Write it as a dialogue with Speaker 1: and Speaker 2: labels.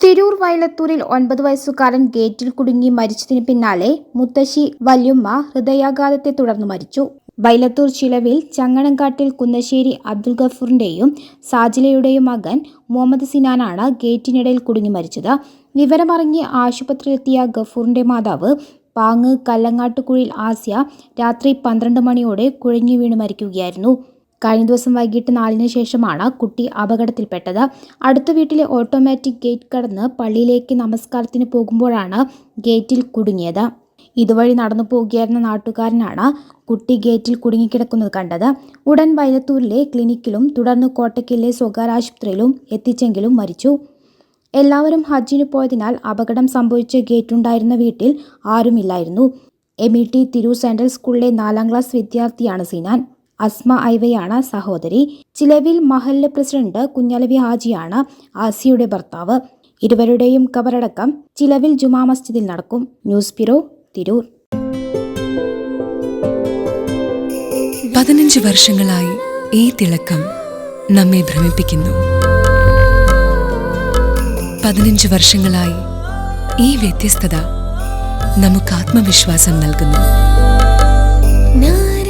Speaker 1: തിരൂർ വയലത്തൂരിൽ ഒൻപത് വയസ്സുകാരൻ ഗേറ്റിൽ കുടുങ്ങി മരിച്ചതിന് പിന്നാലെ മുത്തശ്ശി വല്യുമ്മ ഹൃദയാഘാതത്തെ തുടർന്ന് മരിച്ചു. വയലത്തൂർ ചിലവിൽ ചങ്ങണങ്കാട്ടിൽ കുന്നശ്ശേരി അബ്ദുൽ ഗഫൂറിന്റെയും സാജിലയുടെയും മകൻ മുഹമ്മദ് സിനാനാണ് ഗേറ്റിനിടയിൽ കുടുങ്ങി മരിച്ചത്. വിവരമറിഞ്ഞ് ആശുപത്രിയിലെത്തിയ ഗഫൂറിന്റെ മാതാവ് പാങ്ങ് കല്ലങ്ങാട്ടുകുഴിൽ ആസ്യ രാത്രി പന്ത്രണ്ട് മണിയോടെ കുഴഞ്ഞു വീണ് മരിക്കുകയായിരുന്നു. കഴിഞ്ഞ ദിവസം വൈകിട്ട് നാലിന് ശേഷമാണ് കുട്ടി അപകടത്തിൽപ്പെട്ടത്. അടുത്ത വീട്ടിലെ ഓട്ടോമാറ്റിക് ഗേറ്റ് കടന്ന് പള്ളിയിലേക്ക് നമസ്കാരത്തിന് പോകുമ്പോഴാണ് ഗേറ്റിൽ കുടുങ്ങിയത്. ഇതുവഴി നടന്നു പോകുകയായിരുന്ന നാട്ടുകാരനാണ് കുട്ടി ഗേറ്റിൽ കുടുങ്ങിക്കിടക്കുന്നത് കണ്ടത്. ഉടൻ വൈലത്തൂരിലെ ക്ലിനിക്കിലും തുടർന്ന് കോട്ടയ്ക്കലിലെ സ്വകാര്യ ആശുപത്രിയിലും എത്തിച്ചെങ്കിലും മരിച്ചു. എല്ലാവരും ഹജ്ജിന് പോയതിനാൽ അപകടം സംഭവിച്ച ഗേറ്റുണ്ടായിരുന്ന വീട്ടിൽ ആരുമില്ലായിരുന്നു. M E T Tirur central സ്കൂളിലെ നാലാം ക്ലാസ് വിദ്യാർത്ഥിയാണ് സിനാൻ. അസ്മ ഐവയാണ് സഹോദരി. ചിലവിൽ മഹല്ല് പ്രസിഡന്റ് കുഞ്ഞലവി ഹാജിയാണ് ആസിയുടെ ഭർത്താവ്. ഇരുവരുടെയും കബറടക്കം ചിലവിൽ ജുമാ മസ്ജിദിൽ നടക്കും. News bureau Tirur.
Speaker 2: പതിനഞ്ച് വർഷങ്ങളായി ഈ തിളക്കം നമ്മെ ഭ്രമിപ്പിക്കുന്നു. പതിനഞ്ച് വർഷങ്ങളായി ഈ വ്യത്യസ്തത നമുക്ക് ആത്മവിശ്വാസം നൽകുന്നു.